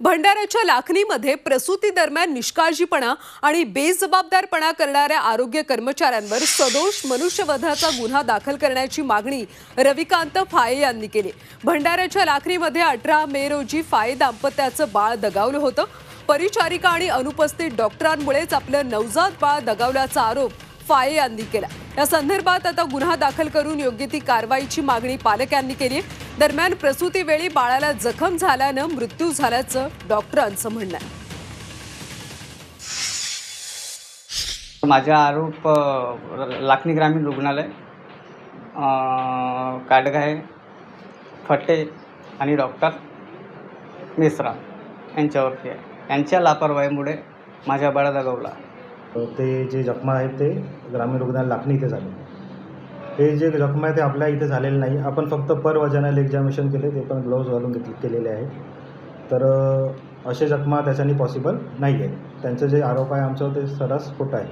भंडाऱ्याच्या लाखणीमध्ये प्रसूती दरम्यान निष्काळजीपणा आणि बेजबाबदारपणा करणाऱ्या आरोग्य कर्मचाऱ्यांवर सदोष मनुष्यवधाचा गुन्हा दाखल करण्याची मागणी रविकांत फाये यांनी केली. भंडाऱ्याच्या लाखणीमध्ये अठरा मे रोजी फाये दाम्पत्याचं बाळ दगावलं होतं. परिचारिका आणि अनुपस्थित डॉक्टरांमुळेच आपलं नवजात बाळ दगावल्याचा आरोप फाये यांनी केला. या संदर्भात आता गुन्हा दाखल करून योग्य ती कारवाईची मागणी पालकांनी केली. आहे. दरम्यान प्रसूतीवेळी बाळाला जखम झाल्यानं मृत्यू झाल्याचं डॉक्टरांचं म्हणणं आहे. माझा आरोप लाखणी लाखनी ग्रामीण रुग्णालय अ, काडगाय फटे आणि डॉक्टर मिश्रा यांच्यावरती आहे. यांच्या लापरवाहीमुळे माझ्या बाळा दगावला ते जे जखमा आहेत ते ग्रामीण रुग्णालय लाखणी इथे झाले. हे जे जखमा आहे ते आपल्या इथे झालेले नाही. आपण फक्त पर वजनाला एक्झामिनेशन केले ते पण ग्लोव्ज घालून घेतले केलेले आहे तर असे जखमा त्याच्यानी पॉसिबल नाही आहेत त्यांचं जे आरोप आहे आमचं ते सरस खोटं आहे.